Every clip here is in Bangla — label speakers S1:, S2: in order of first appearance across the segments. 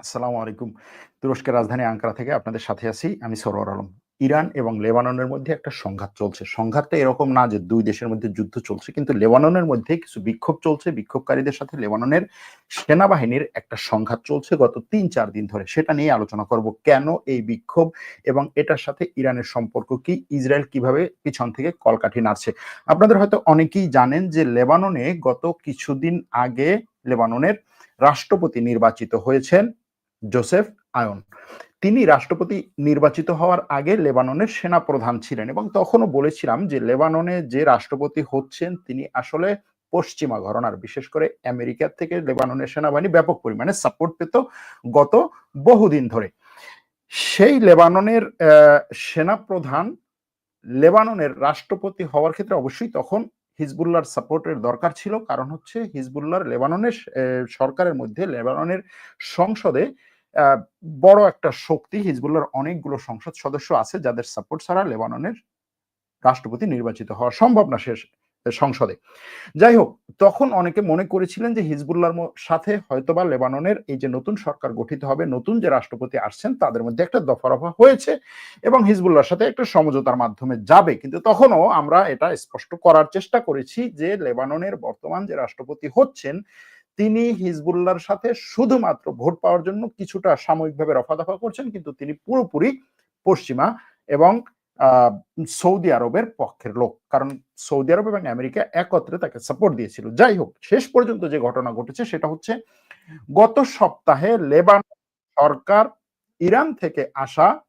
S1: আসসালামু আলাইকুম। তুরস্কের রাজধানী আঙ্কারা থেকে আপনাদের সাথে আছি আমি সরোয়ার আলম। ইরান এবং লেবাননের মধ্যে একটা সংঘাত চলছে। সংঘাতটা এরকম না যে দুই দেশের মধ্যে যুদ্ধ চলছে। কিন্তু লেবাননের মধ্যে কিছু বিক্ষোভ চলছে। বিক্ষোভকারীদের সাথে লেবাননের সেনাবাহিনীর একটা সংঘাত চলছে গত ৩-৪ দিন ধরে। সেটা নিয়ে আলোচনা করব। কেন এই বিক্ষোভ এবং এটার সাথে ইরানের সম্পর্ক কি? ইসরায়েল কীভাবে পিছন থেকে কলকাঠি নাড়ছে? আপনাদের হয়তো অনেকেই জানেন যে লেবাননে গত কিছুদিন আগে লেবাননের রাষ্ট্রপতি নির্বাচিত হয়েছেন জোসেফ আয়ন। তিনি রাষ্ট্রপতি নির্বাচিত হওয়ার আগে লেবাননের সেনাপ্রধান ছিলেন এবং তখনও বলেছিলাম যে লেবাননে যে রাষ্ট্রপতি হচ্ছেন, তিনি আসলে পশ্চিমা ঘরনার বিশেষ করে আমেরিকার থেকে লেবাননের সেনাবাহিনী ব্যাপক পরিমাণে সাপোর্ট পেত গত বহুদিন ধরে। সেই লেবাননের অ্যা সেনাপ্রধান লেবাননের রাষ্ট্রপতি হওয়ার ক্ষেত্রে অবশ্যই তখন হিজবুল্লাহর সাপোর্টের দরকার ছিল। কারণ হচ্ছে হিজবুল্লাহর লেবাননের সরকারের মধ্যে লেবাননের সংসদে বড় একটা শক্তি হিজবুল্লাহর অনেকগুলো সংসদ সদস্য আছে যাদের সাপোর্ট ছাড়া লেবাননের রাষ্ট্রপতি নির্বাচিত হওয়া সম্ভব না শেষ সংসদে। যাই হোক, তখন অনেকে মনে করেছিলেন যে হিজবুল্লাহর ম সাথে হয়তোবা লেবাননের এই যে নতুন সরকার গঠিত হবে, নতুন যে রাষ্ট্রপতি আসছেন তাদের মধ্যে একটা দফা-রফা হয়েছে এবং হিজবুল্লাহর সাথে একটা সমঝোতার মাধ্যমে যাবে। কিন্তু তখনও আমরা এটা স্পষ্ট করার চেষ্টা করেছি যে লেবাননের বর্তমান যে রাষ্ট্রপতি হচ্ছেন তিনি হিজবুল্লাহর সাথে শুধুমাত্র ভোট পাওয়ার জন্য কিছুটা সাময়িকভাবে রফা-দফা করছেন কিন্তু তিনি পুরোপুরি পশ্চিমা এবং সৌদি আরবের পক্ষের লোক। কারণ সৌদি আরব এবং আমেরিকা একত্রে তাকে সাপোর্ট দিয়েছিল। যাই হোক, শেষ পর্যন্ত যে ঘটনা ঘটেছে সেটা হচ্ছে গত সপ্তাহে লেবান সরকার ইরান থেকে আসা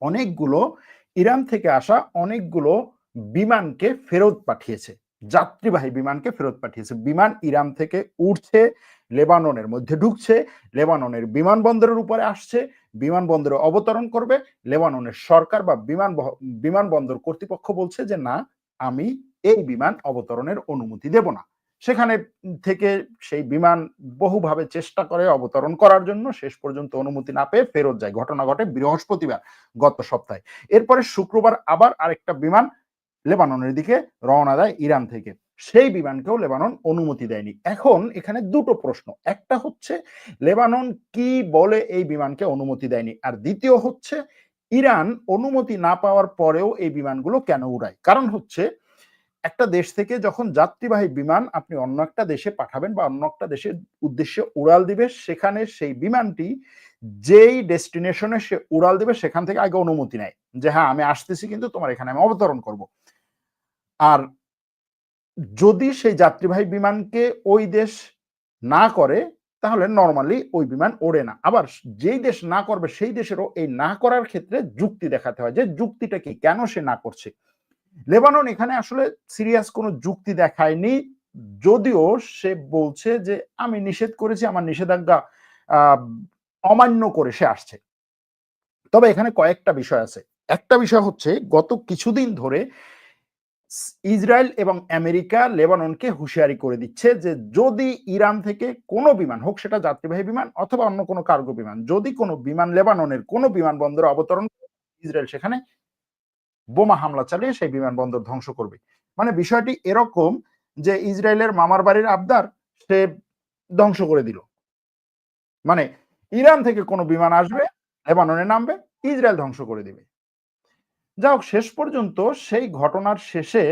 S1: অনেকগুলো ইরান থেকে আসা অনেকগুলো বিমানকে ফেরত পাঠিয়েছে। যাত্রীবাহী বিমানকে ফেরত পাঠিয়েছে। বিমান ইরান থেকে উঠছে, লেবাননের মধ্যে ঢুকছে, লেবাননের বিমানবন্দরের উপরে আসছে, বিমানবন্দরে অবতরণ করবে। লেবাননের সরকার বা বিমান বিমানবন্দর কর্তৃপক্ষ বলছে যে, "না, আমি এই বিমান অবতরণের অনুমতি দেব না।" সেখানে থেকে সেই বিমান বহুভাবে চেষ্টা করে অবতরণ করার জন্য শেষ পর্যন্ত অনুমতি না পেয়ে ফেরত যায়। ঘটনা ঘটে বৃহস্পতিবার গত সপ্তাহে। এরপরে শুক্রবার আবার আরেকটা বিমান লেবাননের দিকে রওনা দেয় ইরান থেকে। সেই বিমানকেও লেবানন অনুমতি দেয়নি। এখন এখানে দুটো প্রশ্ন। একটা হচ্ছে লেবানন কি বলে এই বিমানকে অনুমতি দেয়নি? আর দ্বিতীয় হচ্ছে ইরান অনুমতি না পাওয়ার পরেও এই বিমানগুলো কেন উড়ায়? কারণ হচ্ছে একটা দেশ থেকে যখন যাত্রীবাহী বিমান আপনি অন্য একটা দেশে পাঠাবেন বা অন্য একটা দেশের উদ্দেশ্যে উড়াল দিবে সেখানে সেই বিমানটি যেই ডেস্টিনেশনে সে উড়াল দিবে সেখান থেকে আগে অনুমতি নেয়। যে, "হ্যাঁ, আমি আসতেছি কিন্তু তোমার এখানে আমি অবতরণ করব।" আর যদি সেই যাত্রীবাহী বিমানকে ওই দেশ না করে তাহলে নর্মালি ওই বিমান ওড়ে না। আবার যেই দেশ না করবে সেই দেশেরও এই না করার ক্ষেত্রে যুক্তি দেখাতে হয় যে যুক্তিটা কি? কেন সে না করছে? লেবানন এখানে আসলে সিরিয়াস কোনো যুক্তি দেখায়নি। যদিও সে বলছে যে, "আমি নিষেধ করেছি, আমার নিষেধাজ্ঞা অমান্য করে সে আসছে।" তবে এখানে কয়েকটা বিষয় আছে। একটা বিষয় হচ্ছে গত কিছুদিন ধরে ইসরায়েল এবং আমেরিকা লেবাননকে হুঁশিয়ারি করে দিচ্ছে যে, যদি ইরান থেকে কোনো বিমান হোক সেটা যাত্রীবাহী বিমান অথবা অন্য কোনো কার্গো বিমান, যদি কোনো বিমান লেবাননের কোনো বিমানবন্দরে অবতরণ ইসরায়েল সেখানে বোমা হামলা চালিয়ে সেই বিমানবন্দর ধ্বংস করবে। মানে বিষয়টি এরকম যে ইসরায়েলের মামার বাড়ির আবদার সে ধ্বংস করে দিল। মানে ইরান থেকে কোনো বিমান আসবে, লেবাননে নামবে, ইসরায়েল ধ্বংস করে দিবে। যা হোক শেষ পর্যন্ত সেই ঘটনার শেষে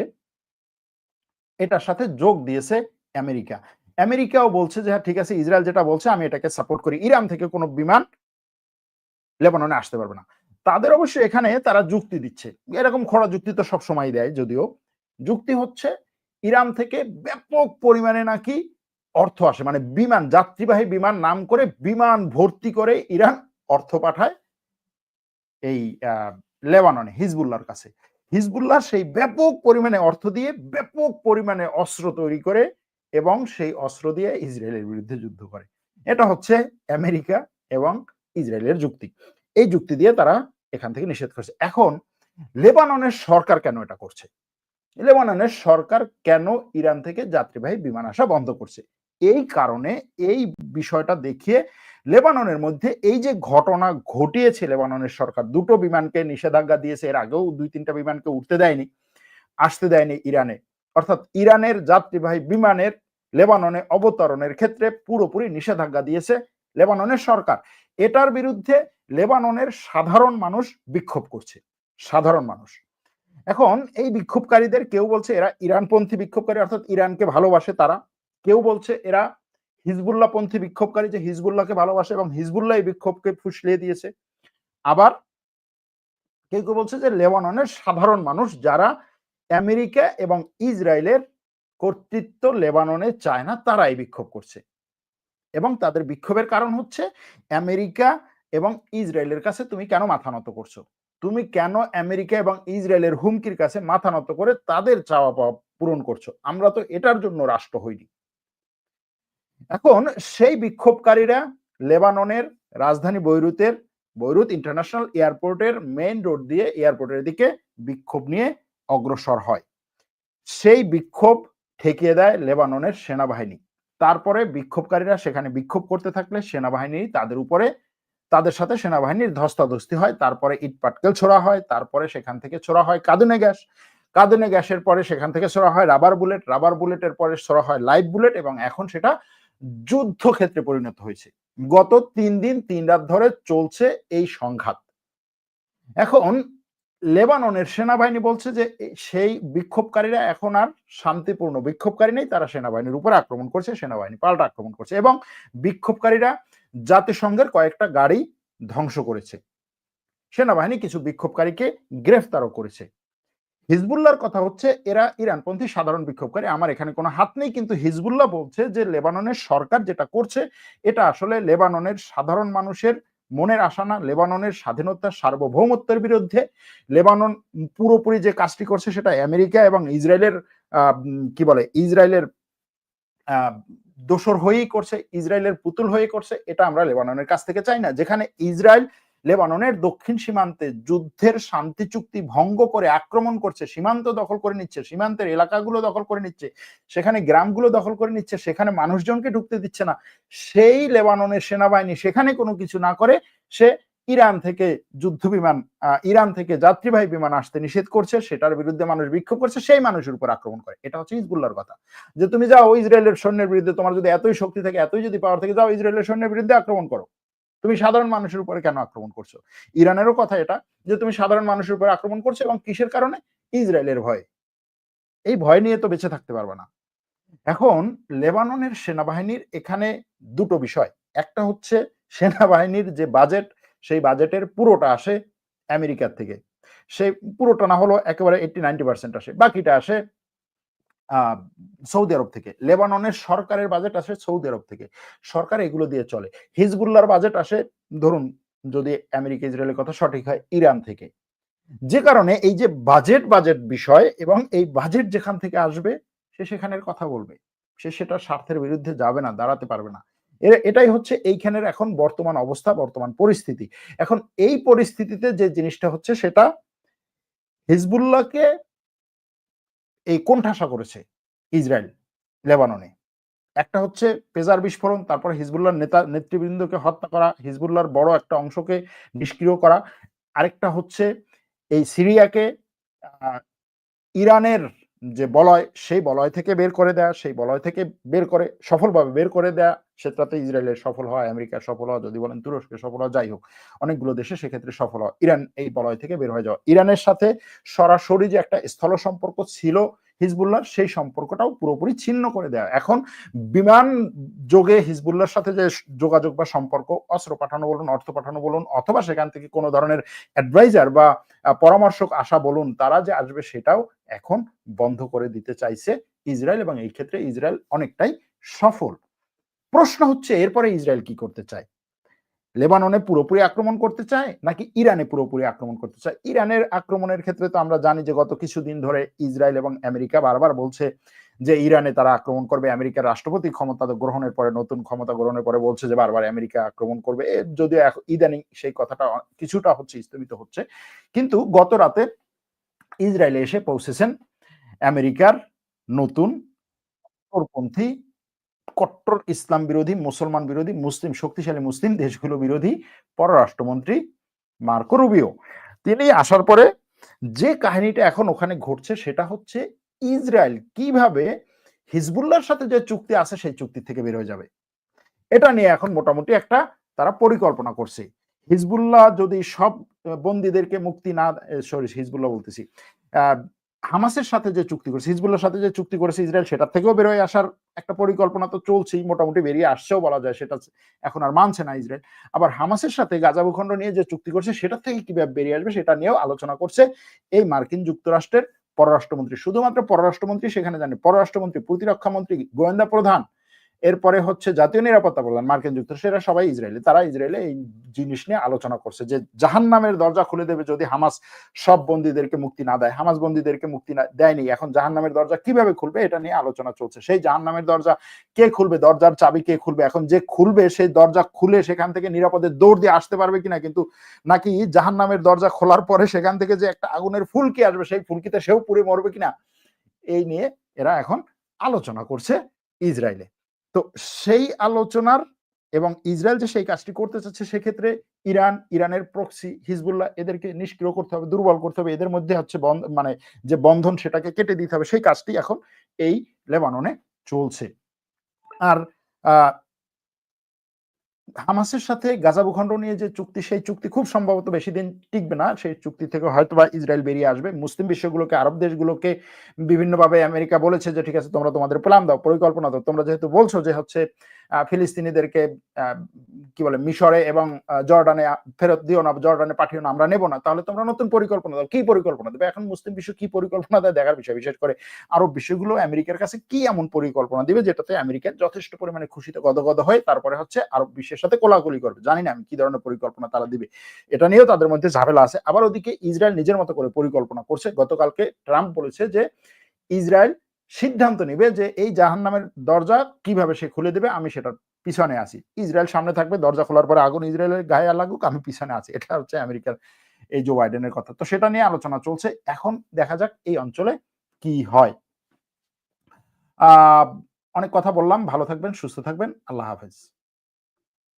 S1: এটার সাথে যোগ দিয়েছে আমেরিকা। আমেরিকাও বলছে যে, "হ্যাঁ, ঠিক আছে ইসরায়েল যেটা বলছে আমি এটাকে সাপোর্ট করি। ইরান থেকে কোনো বিমান লেবাননে আসতে পারবে না।" তাদের অবশ্য এখানে তারা যুক্তি দিচ্ছে। এরকম খোঁড়া যুক্তি তো সবসময়ই দেয় যদিও। যুক্তি হচ্ছে ইরান থেকে ব্যাপক পরিমাণে নাকি অর্থ আসে। মানে বিমান যাত্রীবাহী বিমান নাম করে বিমান ভর্তি করে ইরান অর্থ পাঠায় এই লেবাননে, হিজবুল্লাহর কাছে। হিজবুল্লাহ সেই ব্যাপক পরিমাণে অর্থ দিয়ে, ব্যাপক পরিমাণে অস্ত্র তৈরি করে এবং সেই অস্ত্র দিয়ে ইসরায়েলের বিরুদ্ধে যুদ্ধ করে। এটা হচ্ছে আমেরিকা এবং ইসরায়েলের যুক্তি। এই যুক্তি দিয়ে তারা এখান থেকে নিষেধ করছে। এখন লেবাননের সরকার কেন এটা করছে? লেবাননের সরকার কেন ইরান থেকে যাত্রীবাহী বিমান আসা বন্ধ করছে? এই কারণে এই বিষয়টা দেখিয়ে লেবাননের মধ্যে এই যে ঘটনা ঘটিয়েছে লেবাননের সরকার, দুটো বিমানকে নিষেধাজ্ঞা দিয়েছে। এর আগেও ২-৩ টা বিমানকে উঠতে দেয়নি, আসতে দেয়নি ইরানে। অর্থাৎ ইরানের যাত্রীবাহী বিমানের লেবাননে অবতরণের ক্ষেত্রে পুরোপুরি নিষেধাজ্ঞা দিয়েছে লেবাননের সরকার এটার বিরুদ্ধে লেবাননের সাধারণ মানুষ বিক্ষোভ করছে সাধারণ মানুষ এখন এই বিক্ষোভকারীদের কেউ বলছে এরা ইরানপন্থী বিক্ষোভকারী অর্থাৎ ইরানকে ভালোবাসে তারা কেউ বলছে এরা হিজবুল্লাহ পন্থী বিক্ষোভকারী যে হিজবুল্লাহকে ভালোবাসে এবং হিজবুল্লাহ এই বিক্ষোভকে ফুসলিয়ে দিয়েছে। আবার কেউ কেউ বলছে যে লেবাননের সাধারণ মানুষ যারা আমেরিকা এবং ইসরায়েলের কর্তৃত্ব লেবাননে চায় না, তারা এই বিক্ষোভ করছে। এবং তাদের বিক্ষোভের কারণ হচ্ছে আমেরিকা এবং ইসরায়েলের কাছে তুমি কেন মাথা নত করছ? তুমি কেন আমেরিকা এবং ইসরায়েলের হুমকির কাছে মাথা নত করে তাদের চাওয়া পাওয়া পূরণ করছ? আমরা তো এটার জন্য রাষ্ট্র হইনি। এখন সেই বিক্ষোভকারীরা লেবাননের রাজধানী বৈরুতের, বৈরুত ইন্টারন্যাশনাল এয়ারপোর্টের মেইন রোড দিয়ে এয়ারপোর্টের দিকে বিক্ষোভ নিয়ে অগ্রসর হয়। সেই বিক্ষোভ ঠেকিয়ে দেয় লেবাননের সেনাবাহিনী। তারপরে বিক্ষোভকারীরা সেখানে বিক্ষোভ করতে থাকলে সেনাবাহিনী তাদের উপরে, তাদের সাথে সেনাবাহিনীর ধস্তাধস্তি হয়, তারপরে ইট পাটকেল ছোড়া হয়, তারপরে সেখান থেকে ছোড়া হয় কাঁদুনে গ্যাস। কাঁদুনে গ্যাসের পরে সেখান থেকে ছোড়া হয় রাবার বুলেট, রাবার বুলেটের পরে ছোড়া হয় লাইভ বুলেট এবং এখন সেটা যুদ্ধক্ষেত্রে পরিণত হয়েছে। গত তিন দিন, তিন রাত ধরে চলছে এই সংঘাত। এখন লেবাননের সেনাবাহিনী বলছে যে সেই বিক্ষোভকারীরা এখন আর শান্তিপূর্ণ বিক্ষোভকারী নেই, তারা সেনাবাহিনীর উপর আক্রমণ করছে, সেনাবাহিনী পাল্টা আক্রমণ করছে এবং বিক্ষোভকারীরা জাতিসংঘের কয়েকটা গাড়ি ধ্বংস করেছে। সেনাবাহিনী কিছু বিক্ষোভকারীকে গ্রেফতারও করেছে। হিজবুল্লাহর কথা হচ্ছে, এরা ইরানপন্থী সাধারণ বিক্ষোভকারী। আমার এখানে কোনো হাত নেই, কিন্তু হিজবুল্লাহ বলছে যে, লেবাননের সরকার যেটা করছে, এটা আসলে লেবাননের সাধারণ মানুষের মনের আশা না। লেবাননের স্বাধীনতার সার্বভৌমত্বের বিরুদ্ধে। লেবানন পুরোপুরি যে কাজটি করছে, সেটা আমেরিকা এবং ইসরায়েলের কি বলে, ইসরায়েলের দোসর হয়েই করছে, ইসরায়েলের পুতুল হয়ে করছে। এটা আমরা লেবাননের কাছ থেকে চাই না। যেখানে ইসরায়েল লেবাননের দক্ষিণ সীমান্তে যুদ্ধের শান্তি চুক্তি ভঙ্গ করে আক্রমণ করছে, সীমান্ত দখল করে নিচ্ছে, সীমান্তের এলাকাগুলো দখল করে নিচ্ছে, সেখানে গ্রামগুলো দখল করে নিচ্ছে, সেখানে মানুষজনকে ঢুকতে দিচ্ছে না। সেই লেবাননের সেনাবাহিনী সেখানে কোনো কিছু না করে, সে ইরান থেকে যুদ্ধ বিমান ইরান থেকে যাত্রীবাহী বিমান আসতে নিষেধ করছে, সেটার বিরুদ্ধে মানুষ বিক্ষোভ করছে, সেই মানুষের উপর আক্রমণ করে। এটা হচ্ছে ইসবুল্লার কথা। যে তুমি যাও ইসরায়েলের সৈন্যের বিরুদ্ধে, তোমার যদি এতই শক্তি থাকে, এতই যদি পাওয়ার থেকে, যাও ইসরায়েলের সৈন্যের বিরুদ্ধে আক্রমণ করো। তুমি সাধারণ মানুষের উপরে কেন আক্রমণ করছ? ইরানেরও কথা এটা যে তুমি সাধারণ মানুষের উপরে আক্রমণ করছ এবং কিসের কারণে? ইসরায়েলের ভয়। এই ভয় নিয়ে তো বেঁচে থাকতে পারবে না। এখন লেবাননের সেনাবাহিনীর এখানে দুটো বিষয়। একটা হচ্ছে সেনাবাহিনীর যে বাজেট, সেই বাজেটের পুরোটা আসে আমেরিকার থেকে। সেই পুরোটা না হলো একেবারে এইটি নাইনটি পার্সেন্ট আসে। বাকিটা আসে সৌদি আরব থেকে। লেবাননের সরকারের বাজেট আসে সৌদি আরব থেকে। সরকার এগুলো দিয়ে চলে। হিজবুল্লার বাজেট আসে, ধরুন, যদি আমেরিকা, ইসরায়েলের কথা সঠিক হয়, ইরান থেকে। যে কারণে এই যে বাজেট বাজেট বিষয় এবং এই বাজেট যেখান থেকে আসবে, সে সেখানের কথা বলবে। সে সেটা স্বার্থের বিরুদ্ধে যাবে না, দাঁড়াতে পারবে না। এটাই হচ্ছে এইখানের এখন বর্তমান অবস্থা, বর্তমান পরিস্থিতি। এখন এই পরিস্থিতিতে যে জিনিসটা হচ্ছে সেটা, হিজবুল্লাহকে এই কোণঠাসা করেছে? ইসরায়েল, লেবাননে। একটা হচ্ছে পেজার বিস্ফোরণ, তারপর হিজবুল্লাহর নেতা, নেতৃবৃন্দকে হত্যা করা, হিজবুল্লাহর বড় একটা অংশকে নিষ্ক্রিয় করা। আরেকটা হচ্ছে এই সিরিয়াকে ইরানের যে বলয়, সেই বলয় থেকে বের করে দেয়া, সেই বলয় থেকে বের করে, সফলভাবে বের করে দেয়া সেটাতে ইসরায়েলের সফল হয় আমেরিকার সফল হয় যদি বলেন তুরস্কের সফল হয় যাই হোক, অনেকগুলো দেশে সেক্ষেত্রে সফল হয় ইরান, এই বলয় থেকে বের হয়ে যাওয়া। ইরানের সাথে সরাসরি যে একটা স্থল সম্পর্ক ছিল হিজবুল্লাহর সেই সম্পর্কটাও পুরোপুরি ছিন্ন করে দেওয়া এখন বিমান যোগে হিজবুল্লাহর সাথে যে যোগাযোগ বা সম্পর্ক, অস্ত্র পাঠানো বলুন, অর্থ পাঠানো বলুন, অথবা সেখান থেকে কোনো ধরনের অ্যাডভাইজার বা পরামর্শক আসা বলুন, তারা যে আসবে সেটাও এখন বন্ধ করে দিতে চাইছে ইসরায়েল এবং এই ক্ষেত্রে ইসরায়েল অনেকটাই সফল। প্রশ্ন হচ্ছে, এরপরে ইসরায়েল কি করতে চায়? লেবাননে পুরোপুরি আক্রমণ করতে চায় নাকি ইরানে পুরোপুরি আক্রমণ করতে চায়? ইরানের আক্রমণের ক্ষেত্রে তো আমরা জানি যে গত কিছুদিন ধরে ইসরায়েল এবং আমেরিকা বারবার বলছে যে ইরানে তারা আক্রমণ করবে, আমেরিকার রাষ্ট্রপতি ক্ষমতা গ্রহণের পরে, নতুন ক্ষমতা গ্রহণের পরে বলছে যে বারবার আমেরিকা আক্রমণ করবে। যদিও ইদানিং সেই কথাটা কিছুটা হচ্ছে স্থগিত হচ্ছে। কিন্তু গত রাতে ইসরায়েলে এসে পৌঁছেছেন আমেরিকার নতুন কট্টরপন্থী কট্টর ইসলাম বিরোধী, মুসলমান বিরোধী, মুসলিম, শক্তিশালী মুসলিম দেশগুলো বিরোধী পররাষ্ট্রমন্ত্রী মার্কো রুবিও। তিনি আসার পরে যে কাহিনীটা এখন ওখানে ঘটছে সেটা হচ্ছে ইসরায়েল কীভাবে হিজবুল্লার সাথে যে চুক্তি আছে সেই চুক্তি থেকে বের হয়ে যাবে। এটা নিয়ে এখন মোটামুটি একটা তারা পরিকল্পনা করছে। হিজবুল্লাহ যদি সব বন্দীদেরকে মুক্তি না সরি হিজবুল্লাহ বলতেছি হামাসের সাথে যে চুক্তি করেছে হিজবুল্লার সাথে যে চুক্তি করেছে ইসরায়েল, সেটার থেকেও বেরোয় আসার একটা পরিকল্পনা তো চলছেই, মোটামুটি বেরিয়ে আসছেও বলা যায়, সেটা এখন আর মানছে না ইসরায়েল। আবার হামাসের সাথে গাজা ভূখণ্ড নিয়ে যে চুক্তি করছে সেটার থেকে কীভাবে বেরিয়ে আসবে সেটা নিয়েও আলোচনা করছে এই মার্কিন যুক্তরাষ্ট্রের পররাষ্ট্রমন্ত্রী। শুধুমাত্র পররাষ্ট্রমন্ত্রী সেখানে জানে পররাষ্ট্রমন্ত্রী প্রতিরক্ষা মন্ত্রী গোয়েন্দা প্রধান এরপরে হচ্ছে জাতীয় নিরাপত্তা প্রধান মার্কিন যুক্তরাষ্ট্র এরা সবাই ইসরায়েলি, তারা ইসরায়েলে এই জিনিস নিয়ে আলোচনা করছে যে জাহান নামের দরজা খুলে দেবে যদি হামাস সব বন্দীদেরকে মুক্তি না দেয়। হামাস বন্দীদেরকে মুক্তি না দেয়নি। এখন জাহান নামের দরজা কীভাবে খুলবে এটা নিয়ে আলোচনা চলছে। সেই জাহান নামের দরজা কে খুলবে? দরজার চাবি কে খুলবে? এখন যে খুলবে, সেই দরজা খুলে সেখান থেকে নিরাপদে দৌড় দিয়ে আসতে পারবে কিনা? কিন্তু নাকি জাহান নামের দরজা খোলার পরে সেখান থেকে যে একটা আগুনের ফুলকি আসবে, সেই ফুলকিতে সেও পুড়ে মরবে কিনা? এই নিয়ে এরা এখন আলোচনা করছে ইসরায়েলে। তো সেই আলোচনার এবং ইসরায়েল যে সেই কাজটি করতে চাচ্ছে, সেক্ষেত্রে ইরান, ইরানের প্রক্সি হিজবুল্লাহ এদেরকে নিষ্ক্রিয় করতে হবে, দুর্বল করতে হবে। এদের মধ্যে হচ্ছে মানে যে বন্ধন সেটাকে কেটে দিতে হবে। সেই কাজটি এখন এই লেবাননে চলছে। আর হামাসের সাথে গাজা ভূখণ্ড নিয়ে যে চুক্তি, সেই চুক্তি খুব সম্ভবত বেশি দিন টিকবে না। সেই চুক্তি থেকে হয়তো বা ইসরায়েল বেরিয়ে আসবে। মুসলিম বিশ্বগুলোকে, আরব দেশগুলোকে বিভিন্নভাবে আমেরিকা বলেছে যে, ঠিক আছে, তোমরা তোমাদের প্ল্যান দাও, পরিকল্পনা দাও। তোমরা যেহেতু বলছো যে, হচ্ছে ফিলিস্তিনিদেরকে কি বলে, মিশরে এবং জর্ডানে ফেরত দিও না, জর্ডানে পাঠিও না, আমরা নেব না। তাহলে তোমরা নতুন পরিকল্পনা দাও। কি পরিকল্পনা দেবে? এখন মুসলিম বিশ্ব কি পরিকল্পনা দেয় দেখার বিষয়। বিশেষ করে আরব বিশ্বগুলো আমেরিকার কাছে কি এমন পরিকল্পনা দিবে যেটাতে আমেরিকা যথেষ্ট পরিমাণে খুশিতে গদগদ হয় তারপরে হচ্ছে আরব বিশ্বের সাথে কোলাকুলি করবে। জানি না আমি কি ধরনের পরিকল্পনা তারা দিবে। এটা নিয়েও তাদের মধ্যে ঝামেলা আছে। আবার ওদিকে ইসরায়েল নিজের মতো করে পরিকল্পনা করছে। গতকালকে ট্রাম্প বলেছে যে ইসরায়েল সিদ্ধান্ত নিবে যে এই জাহান নামের দরজা কীভাবে সে খুলে দেবে, আমি সেটার পিছনে আছি। ইসরায়েল সামনে থাকবে, দরজা খোলার পরে আগুন ইসরায়েলের গায়ে লাগুক, আমি পিছনে আছি। এটা হচ্ছে আমেরিকার এই জো বাইডেনের কথা। তো সেটা নিয়ে আলোচনা চলছে। এখন দেখা যাক এই অঞ্চলে কি হয়। অনেক কথা বললাম। ভালো থাকবেন, সুস্থ থাকবেন। আল্লাহ হাফেজ।